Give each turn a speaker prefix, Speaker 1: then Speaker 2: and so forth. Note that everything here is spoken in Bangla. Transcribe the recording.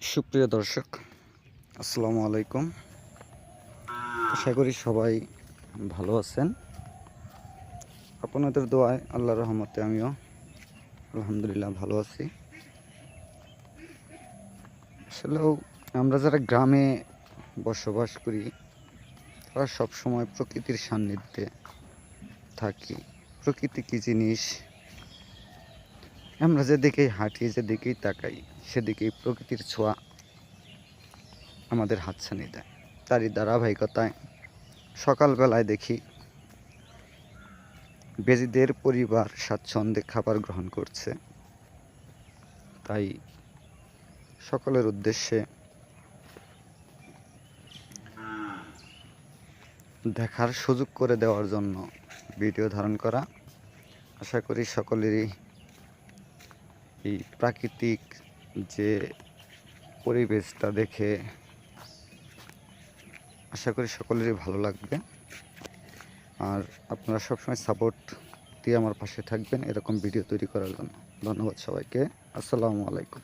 Speaker 1: সুপ্রিয় দর্শক, আসসালামু আলাইকুম। আশা করি সবাই ভালো আছেন। আপনাদের দোয়ায় আল্লাহ রহমতে আমিও আলহামদুলিল্লাহ ভালো আছি। আসলেও আমরা যারা গ্রামে বসবাস করি, তারা সবসময় প্রকৃতির সান্নিধ্যে থাকি। প্রকৃতি কী জিনিস? আমরা যেদিকেই হাঁটি, যেদিকেই তাকাই, সেদিকেই প্রকৃতির ছোঁয়া আমাদের হাতছানি দেয়। তারই ধারাবাহিকতায় সকালবেলায় দেখি বেজিদের পরিবার স্বাচ্ছন্দ্যে খাবার গ্রহণ করছে। তাই সকলের উদ্দেশ্যে দেখার সুযোগ করে দেওয়ার জন্য ভিডিও ধারণ করা। আশা করি সকলেরই এই প্রাকৃতিক যে পরিবেশটা দেখে আশা করি সকলেরই ভালো লাগবে। আর আপনারা সবসময় সাপোর্ট দিয়ে আমার পাশে থাকবেন এরকম ভিডিও তৈরি করার জন্য। ধন্যবাদ সবাইকে। আসসালামু আলাইকুম।